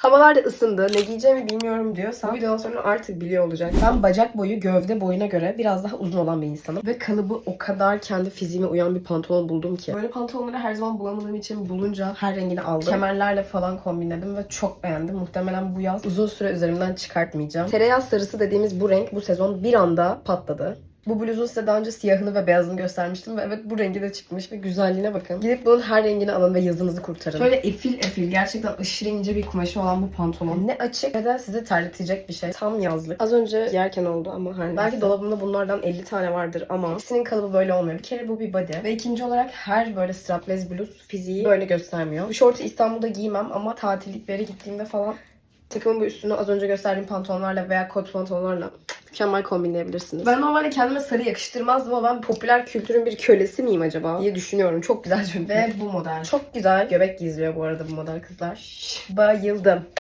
Havalar da ısındı. Ne giyeceğimi bilmiyorum diyorsa bu videodan sonra artık biliyor olacak. Ben bacak boyu gövde boyuna göre biraz daha uzun olan bir insanım. Ve kalıbı o kadar kendi fiziğime uyan bir pantolon buldum ki. Böyle pantolonları her zaman bulamadığım için bulunca her rengini aldım. Kemerlerle falan kombinledim ve çok beğendim. Muhtemelen bu yaz uzun süre üzerimden çıkartmayacağım. Tereyağı sarısı dediğimiz bu renk bu sezon bir anda patladı. Bu bluzun size daha önce siyahını ve beyazını göstermiştim ve evet bu rengi de çıkmış ve güzelliğine bakın. Gidip bunun her rengini alın ve yazınızı kurtarın. Şöyle efil efil gerçekten aşırı ince bir kumaşı olan bu pantolon. Ne açık ne de sizi terletecek bir şey. Tam yazlık. Az önce giyerken oldu ama her Belki dolabımda bunlardan 50 tane vardır ama ikisinin kalıbı böyle olmuyor. Bir kere bu bir body. Ve ikinci olarak her böyle strapless bluz fiziği böyle göstermiyor. Bu şortu İstanbul'da giymem ama tatilliklere gittiğimde falan takımın bu üstünü az önce gösterdiğim pantolonlarla veya kot pantolonlarla mükemmel kombinleyebilirsiniz. Ben normalde kendime sarı yakıştırmazdım ama ben popüler kültürün bir kölesi miyim acaba diye düşünüyorum. Çok güzel çünkü. Ve bu model. Çok güzel göbek gizliyor bu arada bu model kızlar. Bayıldım.